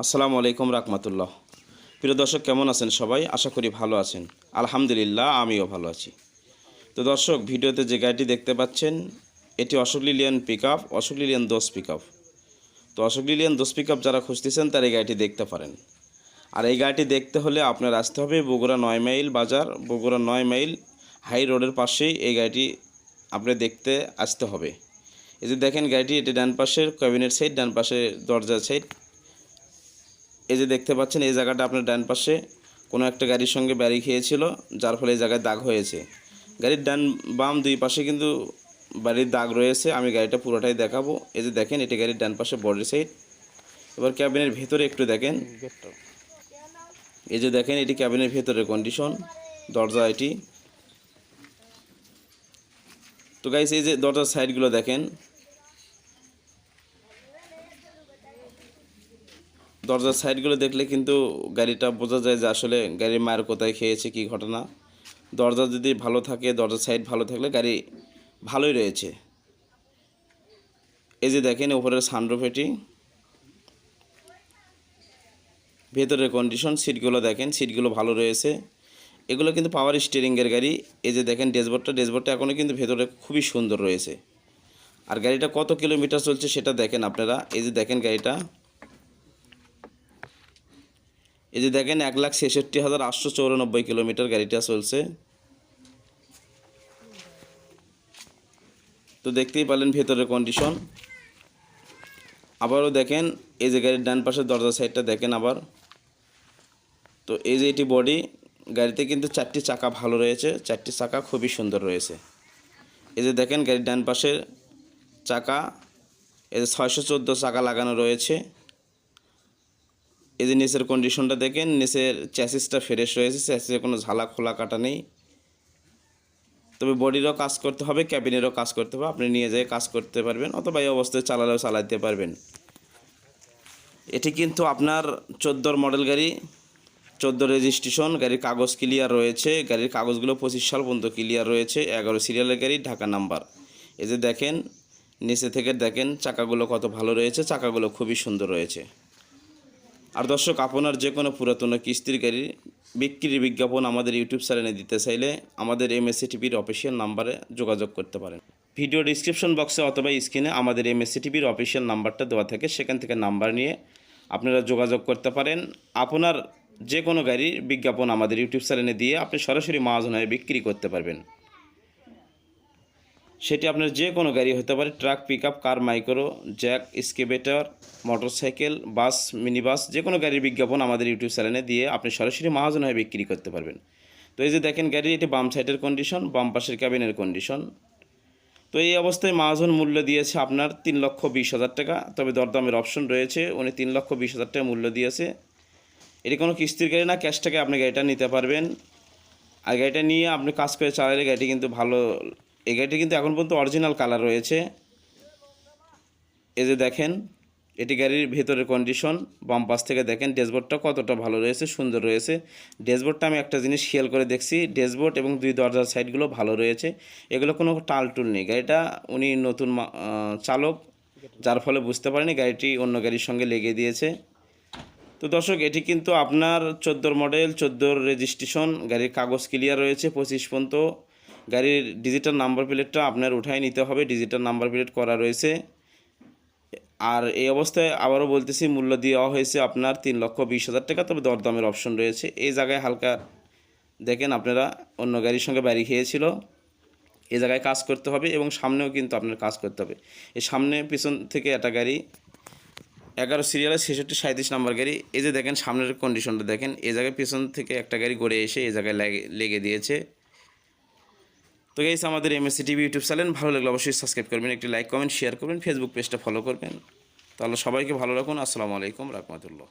আসসালামু আলাইকুম রাহমাতুল্লাহ। প্রিয় দর্শক, কেমন আছেন সবাই? আশা করি ভালো আছেন। আলহামদুলিল্লাহ, আমিও ভালো আছি। তো দর্শক, ভিডিওতে যে গাড়িটি দেখতে পাচ্ছেন, এটি Ashok Leyland pick up Ashok Leyland Dost pick up তো Ashok Leyland Dost pick up যারা খুঁজতেছেন, তারা এই গাড়িটি দেখতে পারেন। আর এই গাড়িটি দেখতে হলে আপনার আসতে হবে বগুড়া নয় মাইল বাজার, বগুড়া নয় মাইল হাই রোডের পাশেই এই গাড়িটি আপনি দেখতে আসতে হবে। এই যে দেখেন গাড়িটি, এটি ডান পাশের ক্যাবিনেট সাইড ডান পাশের দরজার সাইড এই যে দেখতে পাচ্ছেন, এই জায়গাটা আপনার ডান পাশে কোনো একটা গাড়ির সঙ্গে ব্যারি খেয়েছিল, যার ফলে এই জায়গায় দাগ হয়েছে। গাড়ির ডান বাম দুই পাশে কিন্তু বাড়ির দাগ রয়েছে, আমি গাড়িটা পুরোটাই দেখাবো। এই যে দেখেন, এটি গাড়ির ডান পাশে বডি সাইড এবার ক্যাবিনের ভেতরে একটু দেখেন। এই যে দেখেন, এটি ক্যাবিনের ভেতরের কন্ডিশন দরজা এটি। তো গাইস এই যে দরজার সাইডগুলো দেখেন দরজার সাইডগুলো দেখলে কিন্তু গাড়িটা বোঝা যায় যে আসলে গাড়ির মায়ের কোথায় খেয়েছে কি ঘটনা। দরজা যদি ভালো থাকে, দরজার সাইড ভালো থাকলে গাড়ি ভালোই রয়েছে। এই যে দেখেন, উপরের সানরুফ এটি। ভেতরের কন্ডিশন সিটগুলো দেখেন সিটগুলো ভালো রয়েছে। এগুলো কিন্তু পাওয়ার স্টিয়ারিংয়ের গাড়ি। এই যে দেখেন ড্যাশবোর্ডটা ড্যাশবোর্ডটা এখনও কিন্তু ভেতরে খুবই সুন্দর রয়েছে। আর গাড়িটা কত কিলোমিটার চলছে সেটা দেখেন আপনারা। এই যে দেখেন গাড়িটা। এই যে দেখেন এক লাখ ছেষট্টি হাজার আটশো চৌরানব্বই কিলোমিটার গাড়িটা চলছে। তো দেখতেই পারলেন ভেতরের কন্ডিশন আবারও দেখেন, এই যে গাড়ির ডান পাশের দরজা সাইডটা দেখেন আবার। তো এই যে এটি বডি গাড়িতে কিন্তু চারটি চাকা ভালো রয়েছে, চারটি চাকা খুবই সুন্দর রয়েছে। এই যে দেখেন গাড়ির ডান পাশের চাকা, এই যে ছয়শো চোদ্দ চাকা লাগানো রয়েছে। এই যে নিচের কন্ডিশনটা দেখেন নিচের চ্যাসিসটা ফ্রেশ রয়েছে চ্যাসিসে কোনো ঝালা খোলা কাটা নেই। তবে বডিরও কাজ করতে হবে ক্যাবিনেরও কাজ করতে হবে, আপনি নিয়ে যেয়ে কাজ করতে পারবেন, অথবা এই অবস্থায় চালালেও চালাতে পারবেন। এটি কিন্তু আপনার চোদ্দোর মডেল গাড়ি চোদ্দ রেজিস্ট্রেশন গাড়ির কাগজ ক্লিয়ার রয়েছে, গাড়ির কাগজগুলো পঁচিশ সাল পর্যন্ত ক্লিয়ার রয়েছে, এগারো সিরিয়ালের গাড়ি, ঢাকা নাম্বার এই যে দেখেন নিচে থেকে দেখেন, চাকাগুলো কত ভালো রয়েছে, চাকাগুলো খুবই সুন্দর রয়েছে। আর দর্শক, আপনার যে কোনো পুরাতন কিস্তির গাড়ির বিক্রির বিজ্ঞাপন আমাদের ইউটিউব চ্যানেলে দিতে চাইলে আমাদের এমএসসি টিভির অফিসিয়াল নাম্বারে যোগাযোগ করতে পারেন। ভিডিও ডিসক্রিপশন বক্সে অথবা স্ক্রিনে আমাদের এমএসসি টিভির অফিসিয়াল নাম্বারটা দেওয়া থাকে, সেখান থেকে নাম্বার নিয়ে আপনারা যোগাযোগ করতে পারেন। আপনার যে কোনো গাড়ির বিজ্ঞাপন আমাদের ইউটিউব চ্যানেলে দিয়ে আপনি সরাসরি মহাজন হয়ে বিক্রি করতে পারবেন। সেটি আপনার যে কোনো গাড়ি হতে পারে, truck pick car micro jack excavator motorcycle bus minibus যে কোনো গাড়ির বিজ্ঞাপন আমাদের ইউটিউব চ্যানেলে দিয়ে আপনি সরাসরি মহাজন হয়ে বিক্রি করতে পারবেন। তো এই যে দেখেন গাড়ির এটি বাম সাইডের কন্ডিশন বাম পাশের ক্যাবিনের কন্ডিশন তো এই অবস্থায় মহাজন মূল্য দিয়েছে আপনার তিন লক্ষ বিশ হাজার টাকা। তবে দরদামের অপশন রয়েছে, উনি তিন লক্ষ বিশ হাজার টাকা মূল্য দিয়েছে। এটি কোনো কিস্তির গাড়ি না ক্যাশ টাকা আপনি গাড়িটা নিতে পারবেন। আর গাড়িটা নিয়ে আপনি কাজ করে চালালে গাড়িটি কিন্তু ভালো এই গাড়িটি কিন্তু এখন পর্যন্ত অরিজিনাল কালার রয়েছে। এই যে দেখেন, এটি গাড়ির ভেতরের কন্ডিশন বাম পাশ থেকে দেখেন, ড্যাশবোর্ডটা কতটা ভালো রয়েছে, সুন্দর রয়েছে। ড্যাশবোর্ডটা আমি একটা জিনিস খেয়াল করে দেখছি, ড্যাশবোর্ড এবং দুই দরজার সাইডগুলো ভালো রয়েছে। এগুলো কোনো টাল টুল নেই। গাড়িটা উনি নতুন চালক, যার ফলে বুঝতে পারেনি গাড়িটি অন্য গাড়ির সঙ্গে লেগে দিয়েছে। তো দর্শক, এটি কিন্তু আপনার চোদ্দোর মডেল চোদ্দোর রেজিস্ট্রেশন গাড়ির কাগজ ক্লিয়ার রয়েছে পঁচিশ পর্যন্ত। গাড়ির ডিজিটাল নাম্বার প্লেটটা আপনার উঠাই নিতে হবে। ডিজিটাল নাম্বার প্লেট করা রয়েছে। আর এই অবস্থায় আবারও বলতেছি, মূল্য দেওয়া হয়েছে আপনার তিন লক্ষ বিশ হাজার টাকা। তবে দরদামের অপশন রয়েছে। এই জায়গায় হালকা দেখেন আপনারা, অন্য গাড়ির সঙ্গে বাড়ি খেয়েছিল। এই জায়গায় কাজ করতে হবে এবং সামনেও কিন্তু আপনার কাজ করতে হবে। এই সামনে পিছন থেকে একটা গাড়ি, এগারো সিরিয়ালের ছেষট্টি সাঁত্রিশ নাম্বার গাড়ি। এই যে দেখেন, সামনের কন্ডিশনটা দেখেন। এই জায়গায় পিছন থেকে একটা গাড়ি গড়ে এসে এই জায়গায় লেগে দিয়েছে। তো গাইস আমাদের M M S C TV YouTube channel ভালো লাগলে অবশ্যই সাবস্ক্রাইব করবেন, একটি লাইক কমেন্ট শেয়ার করবেন ফেসবুক পেজটা ফলো করবেন। তাহলে সবাইকে ভালো রাখুন। আসসালামু আলাইকুম, রহমতুল্লাহ।